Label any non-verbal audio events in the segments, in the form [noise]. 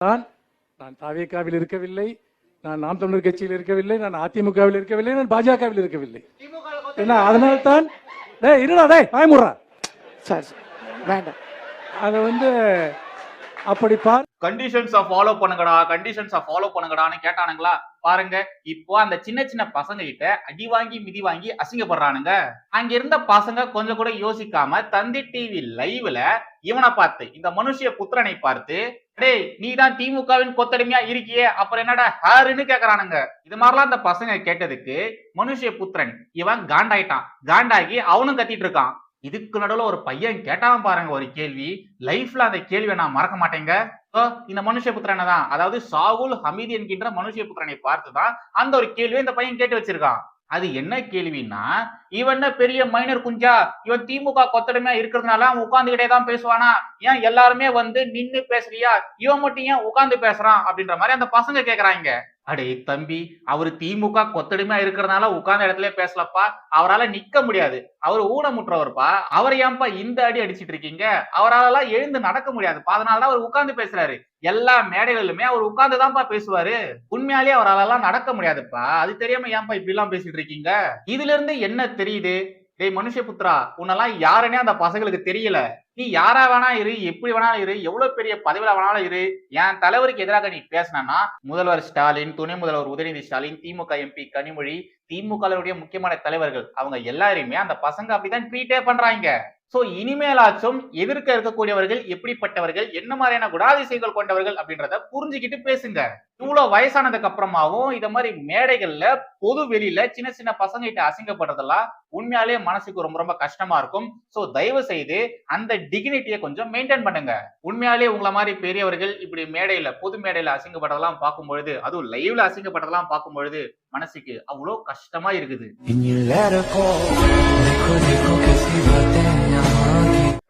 நான் நான் தாவேக்காவில் இருக்கவில்லை நான் நாம் தமிழர் கட்சியில் இருக்கவில்லை நான் அதிமுகவில் இருக்கவில்லை நான் பாஜகவில் இருக்கவில்லை. என்ன அதனால்தான்? டேய் இருடா டேய் வாய்முறா சார், வேண்டாம். அதை வந்து அப்படி பார் கண்டிஷன்ஸை ஃபாலோ பண்ணுங்கடா கண்டிஷன்ஸை ஃபாலோ பண்ணுங்கடான்னு கேட்டானுங்களா? பாருங்க இப்போ அந்த சின்ன சின்ன பசங்க கிட்ட அடி வாங்கி மிதி வாங்கி அசிங்கப்படுறானுங்க. அங்க இருந்த பசங்க கொஞ்சம் கூட யோசிக்காம தந்தி டிவி லைவ்ல இவனை பார்த்து இந்த மனுஷிய புத்திரனை பார்த்து டேய் நீ தான் திமுகவின் கொத்தடிமையா இருக்கியே அப்புறம் என்னடா ஹாருன்னு கேக்குறானுங்க. இது மாதிரிலாம் அந்த பசங்க கேட்டதுக்கு மனுஷிய புத்திரன் இவன் காண்டாயிட்டான். காண்டாகி அவனும் கத்திட்டு இருக்கான். இதுக்கு நடுவில் ஒரு பையன் கேட்டான் பாருங்க ஒரு கேள்வி. லைஃப்ல அந்த கேள்வியை நான் மறக்க மாட்டேங்க. இந்த இந்த மனுஷபுத்திரனை தான் அதாவது சாகுல் ஹமீது என்கின்ற மனுஷபுத்திரனை பார்த்துதான் அந்த ஒரு கேள்வியை இந்த பையன் கேட்டு வச்சிருக்கான். அது என்ன கேள்வின்னா இவன் என்ன பெரிய மைனர் குஞ்சா? இவன் திமுக கொத்தடிமையா இருக்கிறதுனால அவன் உட்காந்துக்கிட்டே தான் பேசுவானா? ஏன் எல்லாருமே வந்து நின்று பேசுறியா? இவன் மட்டும் ஏன் உட்காந்து பேசுறான்? அப்படின்ற மாதிரி அந்த பசங்க கேக்குறாங்க. அடே தம்பி அவர் திமுக கொத்தடிமையா இருக்கிறதுனால உட்கார்ந்த இடத்துல பேசலப்பா. அவரால நிக்க முடியாது. அவர் ஊனமுற்றவர்ப்பா. அவர் ஏன்பா இந்த அடி அடிச்சிட்டு இருக்கீங்க? அவரால எழுந்து நடக்க முடியாதுப்பா அதனாலதான் அவர் உட்கார்ந்து பேசுறாரு. எல்லா மேடைகளிலுமே அவர் உட்கார்ந்து தான்ப்பா பேசுவாரு. உண்மையாலேயே அவரால நடக்க முடியாதுப்பா. அது தெரியாம ஏன்பா இப்படி எல்லாம் பேசிட்டு இருக்கீங்க? இதுல இருந்து என்ன தெரியுது? டேய் மனுஷபுத்ரா உன்னெல்லாம் யாருன்னே அந்த பசங்களுக்கு தெரியல. நீ யாரா வேணா இரு எப்படி வேணாலும் இரு எவ்வளவு பெரிய பதவியில வேணாலும் இரு. என் தலைவருக்கு எதிராக நீ பேசினா முதல்வர் ஸ்டாலின் துணை முதல்வர் உதயநிதி ஸ்டாலின் திமுக எம்பி கனிமொழி திமுக முக்கியமான தலைவர்கள் அவங்க எல்லாரையுமே அந்த பசங்க அப்படிதான் ட்ரீட்டே பண்றாங்க. ஸோ இனிமேலாச்சும் எதிர்க்க இருக்கக்கூடியவர்கள் எப்படிப்பட்டவர்கள் என்ன மாதிரியான குணாதிசயங்கள் கொண்டவர்கள் அப்படின்றத புரிஞ்சுக்கிட்டு பேசுங்க. இவ்வளோ வயசானதுக்கு அப்புறமாவும் இதை மாதிரி மேடைகள்ல பொது வெளியில சின்ன சின்ன பசங்க கிட்ட அசிங்கப்படுறதெல்லாம் உண்மையாலேயே மனசுக்கு ரொம்ப ரொம்ப கஷ்டமா இருக்கும். ஸோ தயவு செய்து அந்த டிகினிட்டியை கொஞ்சம் மெயின்டைன் பண்ணுங்க. உண்மையாலேயே உங்களை மாதிரி பெரியவர்கள் இப்படி மேடையில பொது மேடையில அசிங்கப்படுறதெல்லாம் பார்க்கும் பொழுது அதுவும் லைவ்ல அசிங்கப்படுறதெல்லாம் பார்க்கும் பொழுது மனசுக்கு அவ்வளோ கஷ்டமா இருக்குது.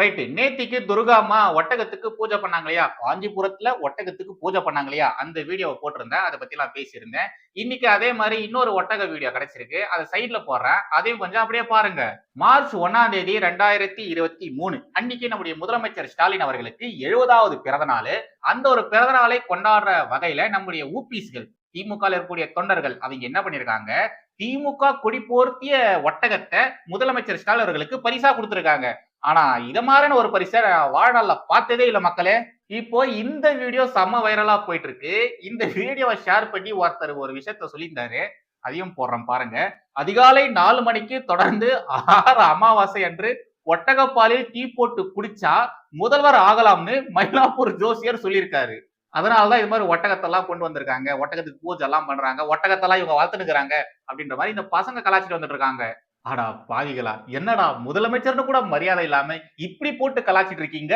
ரைட்டு நேத்திக்கு துர்காமா ஒட்டகத்துக்கு பூஜை பண்ணாங்க இல்லையா காஞ்சிபுரத்துல ஒட்டகத்துக்கு பூஜை பண்ணாங்க இல்லையா அந்த வீடியோவை போட்டிருந்தேன். அதை பத்தி நான் பேசியிருந்தேன். இன்னைக்கு அதே மாதிரி இன்னொரு ஒட்டக வீடியோ கிடைச்சிருக்கு. அதை சைட்ல போடுறேன். அதையும் கொஞ்சம் அப்படியே பாருங்க. மார்ச் ஒன்னாம் தேதி ரெண்டாயிரத்தி இருபத்தி மூணு. அன்னைக்கு நம்முடைய முதலமைச்சர் ஸ்டாலின் அவர்களுக்கு எழுபதாவது பிறந்த நாள். அந்த ஒரு பிறந்த நாளை கொண்டாடுற வகையில நம்முடைய ஊபிஸ்கள் திமுக இருக்கக்கூடிய தொண்டர்கள் அவங்க என்ன பண்ணிருக்காங்க? திமுக கொடி போர்த்திய ஒட்டகத்தை முதலமைச்சர் ஸ்டாலின் அவர்களுக்கு பரிசா கொடுத்திருக்காங்க. ஆனா இத மாதிரியான ஒரு பரிசை நான் வாழ்நாள்ல பார்த்ததே இல்ல மக்களே. இப்போ இந்த வீடியோ செம்ம வைரலா போயிட்டு இருக்கு இந்த வீடியோவை ஷேர் பண்ணி ஒருத்தர் ஒரு விஷயத்த சொல்லியிருந்தாரு. அதையும் போடுறேன் பாருங்க. அதிகாலை நாலு மணிக்கு தொடர்ந்து ஆறு அமாவாசை அன்று ஒட்டகப்பாலில் டீ போட்டு குடிச்சா முதல்வர் ஆகலாம்னு மயிலாப்பூர் ஜோசியர் சொல்லியிருக்காரு. அதனாலதான் இது மாதிரி ஒட்டகத்தெல்லாம் கொண்டு வந்திருக்காங்க. ஒட்டகத்துக்கு பூஜை எல்லாம் பண்றாங்க. ஒட்டகத்தெல்லாம் இவங்க வளர்த்துனுக்குறாங்க அப்படின்ற மாதிரி இந்த பசங்க கலாச்சிட்டு வந்துட்டு இருக்காங்க. அடா பாவிகளா என்னடா முதலமைச்சர்னு கூட மரியாதை இல்லாம இப்படி போட்டு கலாச்சிட்டு இருக்கீங்க?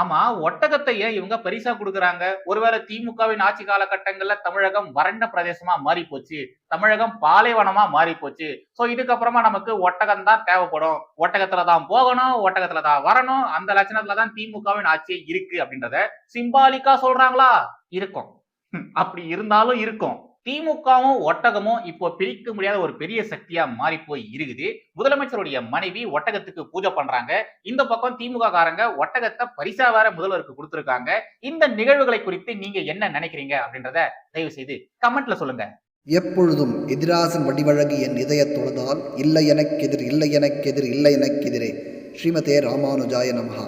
ஆமா ஒட்டகத்தை ஏன் இவங்க பரிசா கொடுக்குறாங்க? ஒருவேளை திமுகவின் ஆட்சி காலகட்டங்கள்ல தமிழகம் வறண்ட பிரதேசமா மாறி போச்சு தமிழகம் பாலைவனமா மாறி போச்சு சோ இதுக்கப்புறமா நமக்கு ஒட்டகம் தான் தேவைப்படும். ஒட்டகத்துல தான் போகணும் ஒட்டகத்துல தான் வரணும். அந்த லட்சணத்துல தான் திமுகவின் ஆட்சி இருக்கு அப்படின்றத சிம்பாலிக்கா சொல்றாங்களா? இருக்கும். [laughs] அப்படி இருந்தாலும் இருக்கும். திமுகவும் ஒட்டகமும் இப்போ பிரிக்க முடியாத ஒரு பெரிய சக்தியா மாறி போய் இருக்குது. முதலமைச்சருடைய மனைவி ஒட்டகத்துக்கு பூஜை பண்றாங்க. இந்த பக்கம் திமுக காரங்க ஒட்டகத்தை பரிசா வேற முதல்வருக்கு கொடுத்திருக்காங்க. இந்த நிகழ்வுகளை குறித்து நீங்க என்ன நினைக்கிறீங்க அப்படின்றத தயவு செய்து கமெண்ட்ல சொல்லுங்க. எப்பொழுதும் எதிராசன் வடிவழகு என் இதய தொழுதால் இல்லை எனக்கெதிர் இல்லை எனக்கெதிர் இல்லை எனக்கெதிரே ஸ்ரீமதே ராமானுஜாய நமகா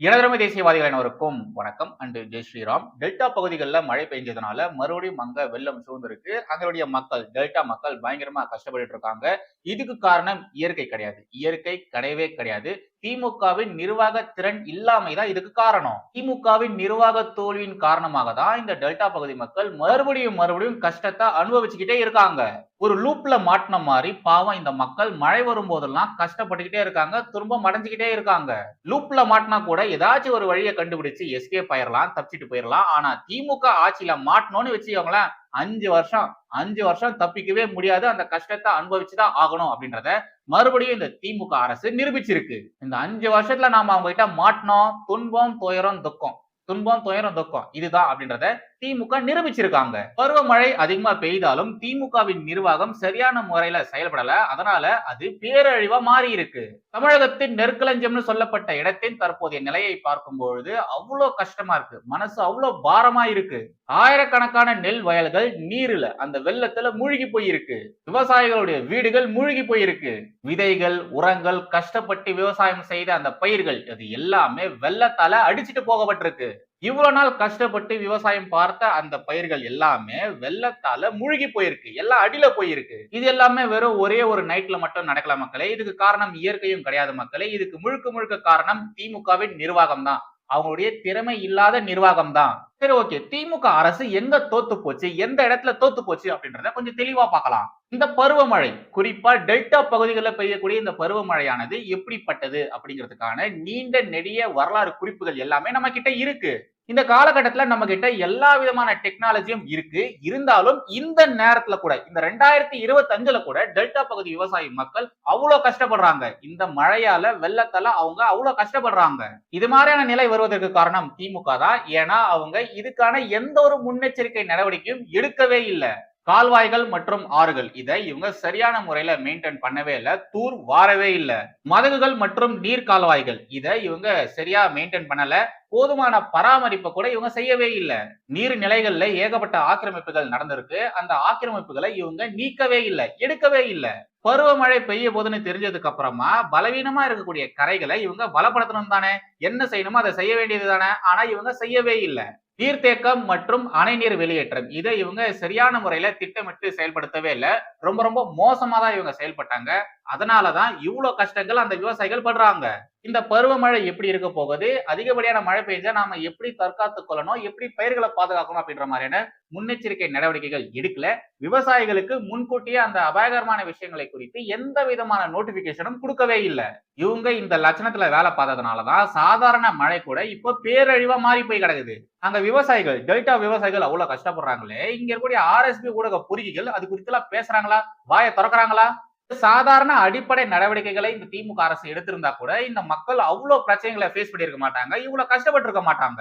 இனதரமை தேசியவாதிகள் அனைவருக்கும் வணக்கம். அண்டு ஜெய் ஸ்ரீராம். டெல்டா பகுதிகளில் மழை பெஞ்சதுனால மறுபடியும் அங்க வெள்ளம் சூழ்ந்திருக்கு. அங்களுடைய மக்கள் டெல்டா மக்கள் பயங்கரமா கஷ்டப்பட்டு இருக்காங்க. இதுக்கு காரணம் இயற்கை கிடையாது. இயற்கை கிடையவே கிடையாது. திமுகவின் நிர்வாக திறன் இல்லாமை தான் இதுக்கு காரணம். திமுகவின் நிர்வாக தோல்வியின் காரணமாக தான் இந்த டெல்டா பகுதி மக்கள் மறுபடியும் மறுபடியும் கஷ்டத்தை அனுபவிச்சுக்கிட்டே இருக்காங்க. ஒரு லூப்ல மாட்டின மாதிரி பாவம் இந்த மக்கள் மழை வரும் போதெல்லாம் கஷ்டப்பட்டுக்கிட்டே இருக்காங்க திரும்ப மடைஞ்சுக்கிட்டே இருக்காங்க. லூப்ல மாட்டினா கூட ஏதாச்சும் ஒரு வழியை கண்டுபிடிச்சு எஸ்கேப் ஆயிரலாம் தப்பிச்சிட்டு போயிடலாம் ஆனா திமுக ஆட்சியில மாட்டணும்னு வச்சுக்கோங்களேன் அஞ்சு வருஷம் அஞ்சு வருஷம் தப்பிக்கவே முடியாது. அந்த கஷ்டத்தை அனுபவிச்சுதான் ஆகணும் அப்படின்றத மறுபடியும் இந்த திமுக அரசு நிரூபிச்சிருக்கு. இந்த அஞ்சு வருஷத்துல நாம அவங்க கிட்ட மாட்டினோம். துன்பம் துயரம் துக்கம். துன்பம் துயரம் துக்கம். இதுதான் அப்படின்றத திமுக நிரூபிச்சிருக்காங்க. பருவமழை அதிகமா பெய்தாலும் திமுகவின் நிர்வாகம் சரியான முறையில செயல்படல. அதனால அது பேரழிவா மாறி இருக்கு தமிழகத்தின் நெற்களஞ்சம்னு சொல்லப்பட்ட இடத்தின் தற்போதைய நிலையை பார்க்கும் பொழுது அவ்வளோ கஷ்டமா இருக்கு. மனசு அவ்வளோ பாரமா இருக்கு. ஆயிரக்கணக்கான நெல் வயல்கள் நீர்ல அந்த வெள்ளத்துல மூழ்கி போயிருக்கு. விவசாயிகளுடைய வீடுகள் மூழ்கி போயிருக்கு. விதைகள் உரங்கள் கஷ்டப்பட்டு விவசாயம் செய்த அந்த பயிர்கள் அது எல்லாமே வெள்ளத்தால அடிச்சிட்டு போகப்பட்டிருக்கு. இவ்வளவு நாள் கஷ்டப்பட்டு விவசாயம் பார்த்த அந்த பயிர்கள் எல்லாமே வெள்ளத்தால மூழ்கி போயிருக்கு. எல்லாம் அடியில போயிருக்கு. இது எல்லாமே வெறும் ஒரே ஒரு நைட்ல மட்டும் நடக்கல மக்களே. இதுக்கு காரணம் இயற்கையும் கிடையாது மக்களே. இதுக்கு முழுக்க முழுக்க காரணம் திமுகவின் நிர்வாகம் தான் அவங்களுடைய திறமை இல்லாத நிர்வாகம் தான் சரி ஓகே திமுக அரசு எங்க தோத்து போச்சு? எந்த இடத்துல தோத்து போச்சு அப்படின்றத கொஞ்சம் தெளிவா பார்க்கலாம். இந்த பருவமழை குறிப்பா டெல்டா பகுதிகளில் பெய்யக்கூடிய இந்த பருவமழையானது எப்படிப்பட்டது அப்படிங்கிறதுக்கான நீண்ட நெடிய வரலாறு குறிப்புகள் எல்லாமே நம்ம கிட்ட இருக்கு. இந்த காலகட்டத்தில் நம்ம கிட்ட எல்லா விதமான டெக்னாலஜியும் இருக்கு. இருந்தாலும் இந்த நேரத்துல கூட இந்த ரெண்டாயிரத்தி இருபத்தஞ்சுல கூட டெல்டா பகுதி விவசாய மக்கள் அவ்வளோ கஷ்டப்படுறாங்க. இந்த மழையால வெள்ளத்தால அவங்க அவ்வளோ கஷ்டப்படுறாங்க. இது மாதிரியான நிலை வருவதற்கு காரணம் திமுக தான். ஏன்னா அவங்க இதுக்கான எந்த ஒரு முன்னெச்சரிக்கை நடவடிக்கையும் எடுக்கவே இல்லை. கால்வாய்கள் மற்றும் ஆறுகள். இதை இவங்க சரியான முறையில மெயின்டைன் பண்ணவே இல்லை. தூர் வாரவே இல்லை. மதகுகள் மற்றும் நீர் கால்வாய்கள். இதை இவங்க சரியா மெயின்டைன் பண்ணல. போதுமான பராமரிப்பை கூட இவங்க செய்யவே இல்லை. நீர் நிலைகள்ல ஏகப்பட்ட ஆக்கிரமிப்புகள் நடந்திருக்கு. அந்த ஆக்கிரமிப்புகளை இவங்க நீக்கவே இல்லை. எடுக்கவே இல்லை. பருவமழை பெய்ய போதுன்னு தெரிஞ்சதுக்கு அப்புறமா பலவீனமா இருக்கக்கூடிய கரைகளை இவங்க பலப்படுத்தணும் தானே. என்ன செய்யணுமோ அதை செய்ய வேண்டியது தானே. ஆனா இவங்க செய்யவே இல்லை. நீர்த்தேக்கம் மற்றும் அணை நீர் வெளியேற்றம். இதை இவங்க சரியான முறையில திட்டமிட்டு செயல்படுத்தவே இல்லை. ரொம்ப ரொம்ப மோசமா தான் இவங்க செயல்பட்டாங்க. அதனாலதான் இவ்வளவு கஷ்டங்கள் அந்த விவசாயிகள் படுறாங்க. இந்த பருவமழை எப்படி இருக்க போகுது? அதிகப்படியான மழை பெய்ஞ்சா நாம எப்படி தற்காத்து கொள்ளணும்? எப்படி பயிர்களை பாதுகாக்கணும்? அப்படின்ற மாதிரியான முன்னெச்சரிக்கை நடவடிக்கைகள் எடுக்கல. விவசாயிகளுக்கு முன்கூட்டியே அந்த அபாயகரமான விஷயங்களை குறித்து எந்த விதமான நோட்டிபிகேஷனும் கொடுக்கவே இல்லை. இவங்க இந்த லட்சணத்துல வேலை பார்த்ததுனாலதான் சாதாரண மழை கூட இப்போ பேரழிவா மாறி போய் கிடக்குது. அங்க விவசாயிகள் டெல்டா விவசாயிகள் அவ்வளவு கஷ்டப்படுறாங்களே இங்க இருக்கக்கூடிய ஆர்எஸ்பி ஊடக பொறிகள் அது குறித்து எல்லாம் பேசுறாங்களா? வாயை திறக்கிறாங்களா? சாதாரண அடிப்படை நடவடிக்கைகளை இந்த திமுக அரசு எடுத்திருந்தா கூட இந்த மக்கள் அவ்வளவு பிரச்சனைகளை ஃபேஸ் பண்ணியிருக்க மாட்டாங்க இவ்வளவு கஷ்டப்பட்டு இருக்க மாட்டாங்க.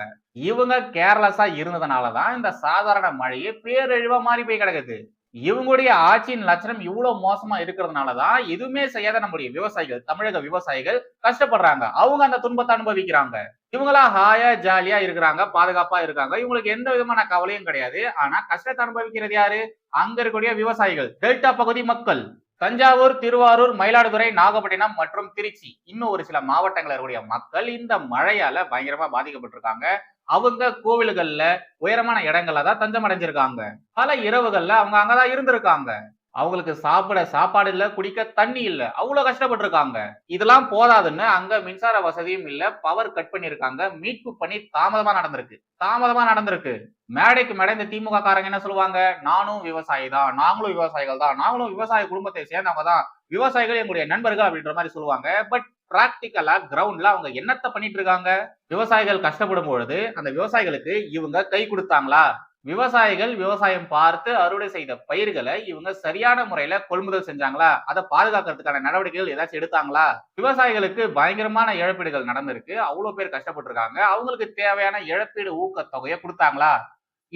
இவங்க கேர்லெஸ்ஸா இருந்ததுனாலதான் இந்த சாதாரண மழையே பேரழிவா மாறி போய் கிடக்குது. இவங்களுடைய ஆட்சியின் லட்சணம் இவ்வளவு மோசமா இருக்கிறதுனாலதான் எதுவுமே செய்யாத நம்முடைய விவசாயிகள் தமிழக விவசாயிகள் கஷ்டப்படுறாங்க. அவங்க அந்த துன்பத்தை அனுபவிக்கிறாங்க. இவங்களா ஹாயா ஜாலியா இருக்கிறாங்க பாதுகாப்பா இருக்காங்க. இவங்களுக்கு எந்த விதமான கவலையும் கிடையாது. ஆனா கஷ்டத்தை அனுபவிக்கிறது யாரு? அங்க இருக்கக்கூடிய விவசாயிகள். டெல்டா பகுதி மக்கள். தஞ்சாவூர் திருவாரூர் மயிலாடுதுறை நாகப்பட்டினம் மற்றும் திருச்சி. இன்னும் ஒரு சில மாவட்டங்களில் இருக்கக்கூடிய மக்கள் இந்த மழையால பயங்கரமா பாதிக்கப்பட்டிருக்காங்க. அவங்க கோவில்கள்ல உயரமான இடங்கள்ல தான் தஞ்சம் அடைஞ்சிருக்காங்க. பல இரவுகள்ல அவங்க அங்கதான் இருந்திருக்காங்க. அவங்களுக்கு சாப்பிட சாப்பாடு இல்ல குடிக்க தண்ணி இல்ல. அவ்வளவு கஷ்டப்பட்டிருக்காங்க. இதெல்லாம் போதாதுன்னு அங்க மின்சார வசதியும் இல்ல. பவர் கட் பண்ணிருக்காங்க மீட்பு பணி தாமதமா நடந்திருக்கு. தாமதமா நடந்திருக்கு. மேடைக்கு மேடை இந்த திமுக காரங்க என்ன சொல்லுவாங்க? நானும் விவசாயி தான். நாங்களும் விவசாயிகள் தான். நாங்களும் விவசாய குடும்பத்தை சேர்ந்தவங்க தான். விவசாயிகள் எங்களுடைய நண்பர்கள் அப்படின்ற மாதிரி சொல்லுவாங்க. பட் பிராக்டிக்கலா கிரவுண்ட்ல அவங்க என்னத்த பண்ணிட்டு இருக்காங்க விவசாயிகள் கஷ்டப்படும் பொழுது அந்த விவசாயிகளுக்கு இவங்க கை கொடுத்தாங்களா? விவசாயிகள் விவசாயம் பார்த்து அறுவடை செய்த பயிர்களை இவங்க சரியான முறையில கொள்முதல் செஞ்சாங்களா? அதை பாதுகாக்கிறதுக்கான நடவடிக்கைகள் ஏதாச்சும் எடுத்தாங்களா? விவசாயிகளுக்கு பயங்கரமான இழப்பீடுகள் நடந்திருக்கு. அவ்வளவு பேர் கஷ்டப்பட்டிருக்காங்க. அவங்களுக்கு தேவையான இழப்பீடு ஊக்கத்தொகையை கொடுத்தாங்களா?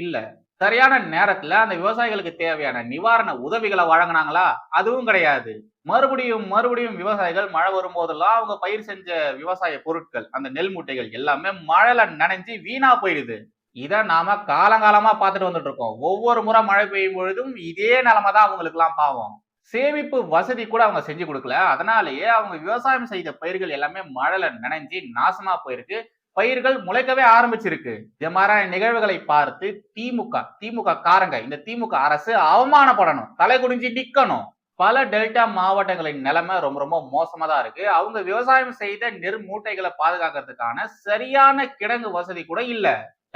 இல்லை. சரியான நேரத்துல அந்த விவசாயிகளுக்கு தேவையான நிவாரண உதவிகளை வழங்கினாங்களா? அதுவும் கிடையாது. மறுபடியும் மறுபடியும் விவசாயிகள் மழை வரும்போதெல்லாம் அவங்க பயிர் செஞ்ச விவசாய பொருட்கள் அந்த நெல் மூட்டைகள் எல்லாமே மழையில நனைஞ்சு வீணா போயிடுது. இதை நாம காலங்காலமா பார்த்துட்டு வந்துட்டு இருக்கோம். ஒவ்வொரு முறை மழை பெய்யும் பொழுதும் இதே நிலைமை தான் அவங்களுக்கு எல்லாம் பாவம். சேமிப்பு வசதி கூட அவங்க செஞ்சு கொடுக்கல. அதனாலேயே அவங்க விவசாயம் செய்த பயிர்கள் எல்லாமே மழையில நனைஞ்சு நாசமா போயிருக்கு. பயிர்கள் முளைக்கவே ஆரம்பிச்சிருக்கு. இது மாதிரியான நிகழ்வுகளை பார்த்து திமுக திமுக காரங்க இந்த திமுக அரசு அவமானப்படணும். தலை குடிஞ்சு நிக்கணும். பல டெல்டா மாவட்டங்களின் நிலைமை ரொம்ப ரொம்ப மோசமா தான் இருக்கு. அவங்க விவசாயம் செய்த நெல் மூட்டைகளை பாதுகாக்கிறதுக்கான சரியான கிடங்கு வசதி கூட இல்ல.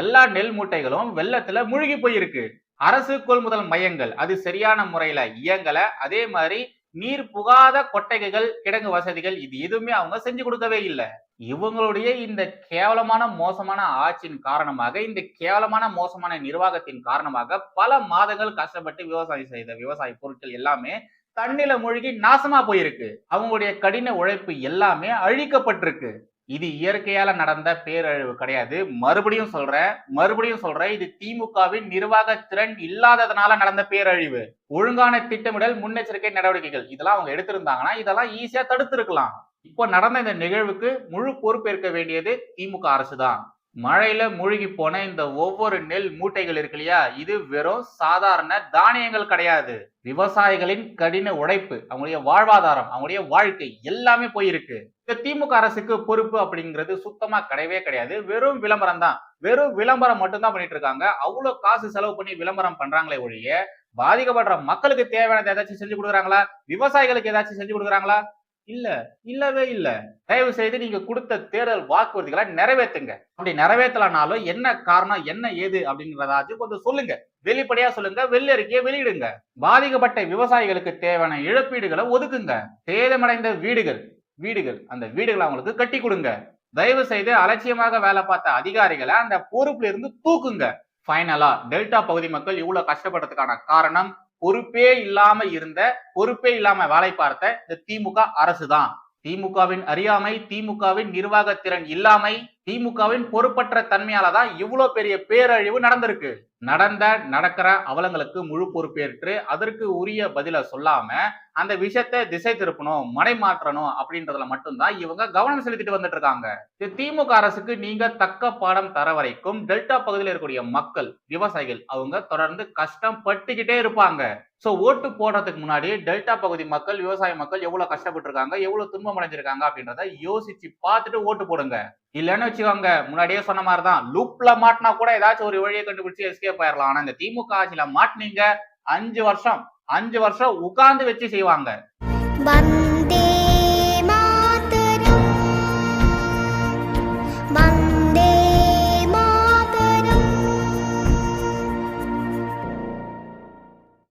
எல்லா நெல் மூட்டைகளும் வெள்ளத்துல முழுகி போயிருக்கு. அரசு கொள்முதல் மையங்கள் அது சரியான முறையில இயங்கல. அதே மாதிரி நீர் புகாத கொட்டகைகள் கிடங்கு வசதிகள் இது எதுவுமே அவங்க செஞ்சு கொடுக்கவே இல்லை. இவங்களுடைய இந்த கேவலமான மோசமான ஆட்சியின் காரணமாக இந்த கேவலமான மோசமான நிர்வாகத்தின் காரணமாக பல மாதங்கள் கஷ்டப்பட்டு விவசாயம் செய்த விவசாய பொருட்கள் எல்லாமே தண்ணில மூழ்கி நாசமா போயிருக்கு. அவங்களுடைய கடின உழைப்பு எல்லாமே அழிக்கப்பட்டிருக்கு. இது இயற்கையால நடந்த பேரழிவு கிடையாது. மறுபடியும் சொல்றேன் மறுபடியும் சொல்றேன் இது திமுகவின் நிர்வாக திறன் இல்லாததுனால நடந்த பேரழிவு. ஒழுங்கான திட்டமிடல் முன்னெச்சரிக்கை நடவடிக்கைகள் இதெல்லாம் அவங்க எடுத்திருந்தாங்கன்னா இதெல்லாம் ஈஸியா தடுத்திருக்கலாம். இப்போ நடந்த இந்த நிகழ்வுக்கு முழு பொறுப்பேற்க வேண்டியது திமுக அரசு தான் மழையில மூழ்கி போன இந்த ஒவ்வொரு நெல் மூட்டைகள் இருக்கு இல்லையா? இது வெறும் சாதாரண தானியங்கள் கிடையாது. விவசாயிகளின் கடின உழைப்பு அவங்களுடைய வாழ்வாதாரம் அவங்களுடைய வாழ்க்கை எல்லாமே போயிருக்கு. இந்த திமுக அரசுக்கு பொறுப்பு அப்படிங்கிறது சுத்தமா கிடையவே கிடையாது. வெறும் விளம்பரம் தான். வெறும் விளம்பரம் மட்டும்தான் பண்ணிட்டு இருக்காங்க. அவ்வளவு காசு செலவு பண்ணி விளம்பரம் பண்றாங்களே ஒழிய பாதிக்கப்படுற மக்களுக்கு தேவையானது ஏதாச்சும் செஞ்சு கொடுக்குறாங்களா? விவசாயிகளுக்கு ஏதாச்சும் செஞ்சு கொடுக்குறாங்களா? இல்ல இல்லவே இல்ல. தயவு செய்து நீங்க கொடுத்த தேர்தல் வாக்குறுதிகளை நிறைவேற்றுங்க அப்படி நிறைவேற்றலனாலும் என்ன காரணம் என்ன ஏது அப்படிங்கிறதாச்சும் கொஞ்சம் சொல்லுங்க. வெளிப்படையா சொல்லுங்க வெள்ளறிக்கையை வெளியிடுங்க. பாதிக்கப்பட்ட விவசாயிகளுக்கு தேவையான இழப்பீடுகளை ஒதுக்குங்க. சேதமடைந்த வீடுகள் வீடுகள் அந்த வீடுகளை அவங்களுக்கு கட்டி கொடுங்க. தயவு செய்து அலட்சியமாக வேலை பார்த்த அதிகாரிகளை அந்த பொறுப்புல இருந்து தூக்குங்க ஃபைனலா டெல்டா பகுதி மக்கள் இவ்வளவு கஷ்டப்படுறதுக்கான காரணம் பொறுப்பே இல்லாம இருந்த பொறுப்பே இல்லாம வேலை பார்த்த இந்த திமுக அரசு தான் திமுகவின் அறியாமை திமுகவின் நிர்வாக திறன் இல்லாமை திமுகவின் பொறுப்பற்ற தன்மையால தான் இவ்வளவு பெரிய பேரழிவு நடந்திருக்கு. நடந்த நடக்கிற அவலங்களுக்கு முழு பொறுப்பேற்று அதற்கு உரிய பதில சொல்லாம அந்த விஷயத்தை திசை திருப்பணும் மனை மாற்றணும் அப்படின்றதுல மட்டும்தான் இவங்க கவனம் செலுத்திட்டு வந்துட்டு இருக்காங்க இது திமுக அரசுக்கு நீங்க தக்க பாடம் தர வரைக்கும் டெல்டா பகுதியில் இருக்கக்கூடிய மக்கள் விவசாயிகள் அவங்க தொடர்ந்து கஷ்டம் பட்டுக்கிட்டே இருப்பாங்க. சோ ஓட்டு போடுறதுக்கு முன்னாடி டெல்டா பகுதி மக்கள் விவசாய மக்கள் எவ்வளவு கஷ்டப்பட்டுருக்காங்க எவ்வளோ எவ்வளவு துன்பம் அடைஞ்சிருக்காங்க அப்படின்றத யோசிச்சு பார்த்துட்டு ஓட்டு போடுங்க. இல்லைன்னு வச்சுக்கோங்க முன்னாடியே சொன்ன மாதிரி தான் லூப்ல மாட்டினா கூட ஏதாச்சும் ஒரு வழியை கண்டுபிடிச்சு எஸ்கேப் ஆயிடலாம் ஆனா இந்த திமுக ஆட்சியில மாட்டினீங்க அஞ்சு வருஷம் அஞ்சு வருஷம் உட்கார்ந்து வச்சு செய்வாங்க.